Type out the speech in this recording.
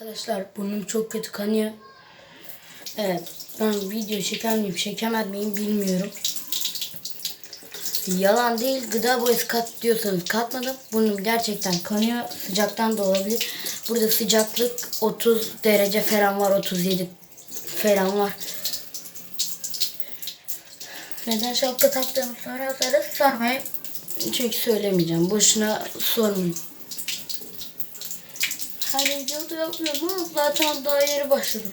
Arkadaşlar burnum çok kötü kanıyor. Evet ben video çeker miyim çekemez miyim bilmiyorum. Yalan değil gıda boyası kat diyorsanız katmadım. Burnum gerçekten kanıyor. Sıcaktan da olabilir. Burada sıcaklık 30 derece falan var. 37 falan var. Neden şapka taktığımı sorarsanız sormayın. Çünkü söylemeyeceğim. Boşuna sormayın. Videoda yapıyorum ama zaten daha yeni başladım.